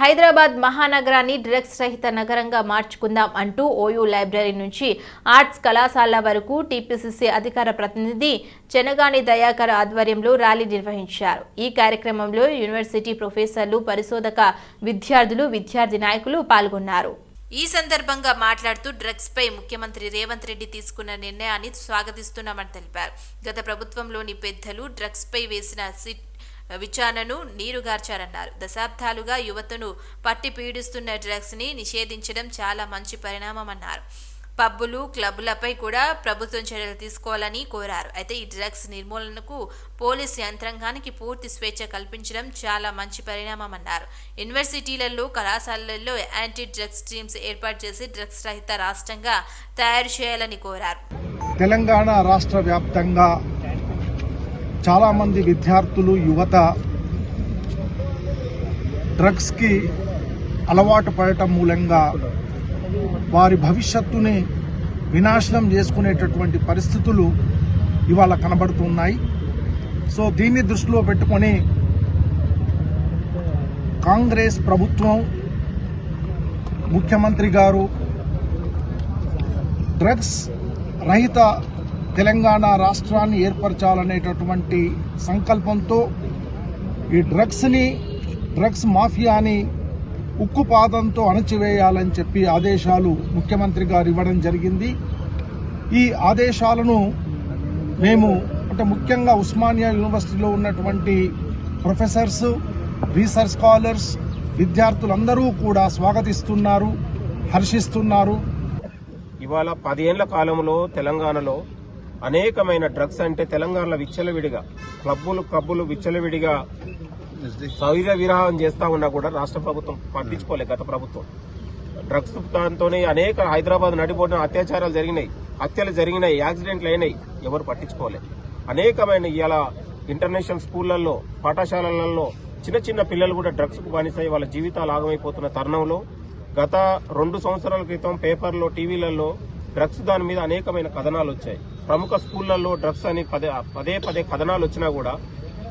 Hyderabad మహానగరాన్ని drugs రహిత నగరంగా మార్చుకుందాం అంటూ ఓయూ లైబ్రరీ నుంచి ఆర్ట్స్ కళాశాల వరకు టీపీసీసీ అధికార ప్రతినిధి చెనగాని దయాకర్ ఆధ్వర్యంలో ర్యాలీ నిర్వహించారు. ఈ కార్యక్రమంలో యూనివర్సిటీ ప్రొఫెసర్లు పరిశోధక విద్యార్థులు విద్యార్థి నాయకులు పాల్గొన్నారు. ఈ సందర్భంగా మాట్లాడుతూ డ్రగ్స్ పై ముఖ్యమంత్రి రేవంత్ రెడ్డి తీసుకున్న నిర్ణయాన్ని స్వాగతిస్తున్నామని తెలిపారు. గత ప్రభుత్వంలోని పెద్దలు డ్రగ్స్ పై వేసిన సిట్ విచారణను నీరుగార్చారన్నారు. దశాబ్దాలుగా యువతను పట్టి పీడిస్తున్న డ్రగ్స్ని నిషేధించడం చాలా మంచి పరిణామమన్నారు. పబ్బులు క్లబ్లపై కూడా ప్రభుత్వం చర్యలు తీసుకోవాలని కోరారు. అయితే ఈ డ్రగ్స్ నిర్మూలనకు పోలీస్ యంత్రాంగానికి పూర్తి స్వేచ్ఛ కల్పించడం చాలా మంచి పరిణామమన్నారు. యూనివర్సిటీలలో కళాశాలల్లో యాంటీ డ్రగ్స్ టీమ్స్ ఏర్పాటు చేసి డ్రగ్స్ రహిత రాష్ట్రంగా తయారు చేయాలని కోరారు. తెలంగాణ రాష్ట్ర వ్యాప్తంగా చాలామంది విద్యార్థులు యువత డ్రగ్స్కి అలవాటు పడటం మూలంగా వారి భవిష్యత్తుని వినాశనం చేసుకునేటటువంటి పరిస్థితులు ఇవాళ కనబడుతున్నాయి సో దీన్ని దృష్టిలో పెట్టుకొని కాంగ్రెస్ ప్రభుత్వం ముఖ్యమంత్రి గారు డ్రగ్స్ రహిత తెలంగాణ రాష్ట్రాన్ని ఏర్పరచాలనేటటువంటి సంకల్పంతో ఈ డ్రగ్స్ని డ్రగ్స్ మాఫియాని ఉక్కుపాదంతో అణచివేయాలని చెప్పి ఆదేశాలు ముఖ్యమంత్రి గారు ఇవ్వడం జరిగింది. ఈ ఆదేశాలను మేము అంటే ముఖ్యంగా ఉస్మానియా యూనివర్సిటీలో ఉన్నటువంటి ప్రొఫెసర్స్ రీసెర్చ్ స్కాలర్స్ విద్యార్థులందరూ కూడా స్వాగతిస్తున్నారు హర్షిస్తున్నారు. ఇవాళ పదేళ్ళ కాలంలో తెలంగాణలో అనేకమైన డ్రగ్స్ అంటే తెలంగాణలో విచ్చలవిడిగా క్లబ్బులు కబ్బులు విచ్చలవిడిగా శరీర విరాహం చేస్తా ఉన్నా కూడా రాష్ట్ర ప్రభుత్వం పట్టించుకోలే గత ప్రభుత్వం. డ్రగ్స్ దాంతోనే అనేక హైదరాబాద్ నడిపోయిన అత్యాచారాలు జరిగినాయి హత్యలు జరిగినాయి యాక్సిడెంట్లు అయినాయి. ఎవరు పట్టించుకోలే. అనేకమైన ఇలా ఇంటర్నేషనల్ స్కూళ్ళలో పాఠశాలలలో చిన్న చిన్న పిల్లలు కూడా డ్రగ్స్కు బానిసై వాళ్ళ జీవితాలు ఆగమైపోతున్న తరుణంలో గత రెండు సంవత్సరాల క్రితం పేపర్లో టీవీలలో డ్రగ్స్ దాని మీద అనేకమైన కథనాలు వచ్చాయి. ప్రముఖ స్కూళ్ళలో డ్రగ్స్ అని పదే పదే పదే కథనాలు వచ్చినా కూడా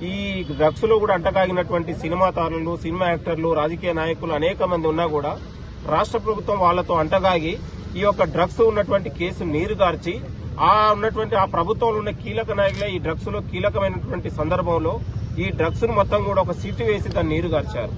ఈ డ్రగ్స్లో కూడా అంటకాగినటువంటి సినిమా తారులు సినిమా యాక్టర్లు రాజకీయ నాయకులు అనేక మంది ఉన్నా కూడా రాష్ట్ర ప్రభుత్వం వాళ్ళతో అంటగాగి ఈ యొక్క డ్రగ్స్ ఉన్నటువంటి కేసు నీరుగార్చి ఆ ఉన్నటువంటి ఆ ప్రభుత్వంలో ఉన్న కీలక నాయకులే ఈ డ్రగ్స్లో కీలకమైనటువంటి సందర్భంలో ఈ డ్రగ్స్ను మొత్తం కూడా ఒక సీటు వేసి దాన్ని నీరుగార్చారు